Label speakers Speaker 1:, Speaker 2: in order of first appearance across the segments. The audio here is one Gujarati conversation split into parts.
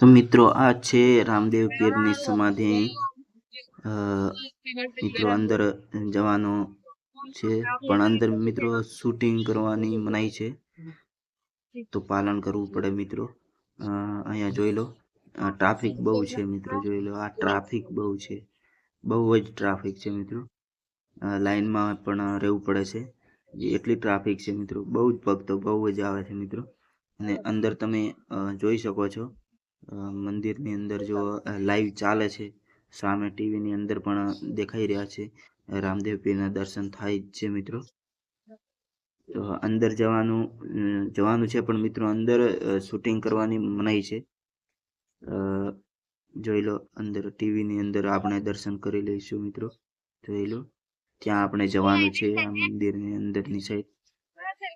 Speaker 1: તો મિત્રો આ છે રામદેવ પીરની સમાધિ. મિત્રો અંદર જવાનો છે પણ અંદર મિત્રો શૂટિંગ કરવાની મનાઈ છે. તો પાલન કરવું પડે મિત્રો. અહીંયા જોઈ લો. ટ્રાફિક બહુ છે મિત્રો જોઈ લો. આ ટ્રાફિક બહુ છે. બહુ જ ટ્રાફિક છે મિત્રો. અ, લાઈનમાં પણ રહેવું પડે છે. એટલી ટ્રાફિક છે મિત્રો. બહુ જ ભક્તો બહુ જ આવે છે મિત્રો. અને અંદર તમે જોઈ શકો છો મંદિરની અંદર જો લાઈવ ચાલે છે. સામે ટીવીની અંદર પણ દેખાઈ રહ્યા છે. રામદેવ પીરના દર્શન થાય જ છે મિત્રો. અંદર જવાનું જવાનું છે પણ મિત્રો અંદર શૂટિંગ કરવાની મનાઈ છે. જોઈ લો અંદર ટીવીની અંદર આપણે દર્શન કરી લઈશું મિત્રો. જોઈ લો. ત્યાં આપણે જવાનું છે આ મંદિરની અંદરની સાઈડ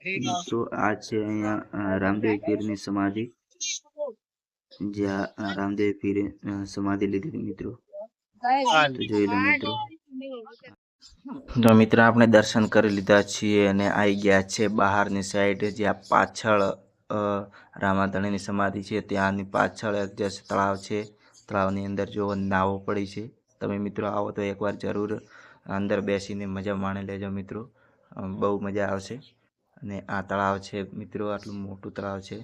Speaker 1: મિત્રો આ છે અહીંયા રામદેવ પીરની સમાધિ. જ્યાં રામદેવ પીરે સમાધિ લીધી મિત્રો. જોઈ લો મિત્રો. તો મિત્રો આપણે દર્શન કરી લીધા છીએ અને આવી ગયા છે બહારની સાઈડ જ્યાં પાછળ રામાધણીની સમાધિ છે. ત્યાંની પાછળ એક જે તળાવ છે તળાવની અંદર જો નાવો પડી છે. તમે મિત્રો આવો તો એકવાર જરૂર અંદર બેસીને મજા માણી લેજો મિત્રો. બહુ મજા આવશે. અને આ તળાવ છે મિત્રો, આટલું મોટું તળાવ છે.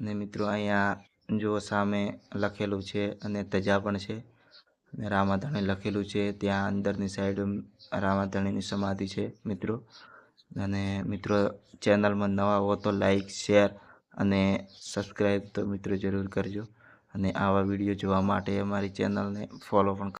Speaker 1: અને મિત્રો, અહીંયા જો સામે લખેલું છે અને તજા પણ છે. અને રામાધણી લખેલું છે, ત્યાં અંદરની સાઈડ રામાધણીની સમાધિ છે મિત્રો. અને મિત્રો ચેનલમાં નવા હો તો લાઈક શેર અને સબસ્ક્રાઈબ તો મિત્રો જરૂર કરજો. અને આવા વીડિયો જોવા માટે અમારી ચેનલને ફોલો પણ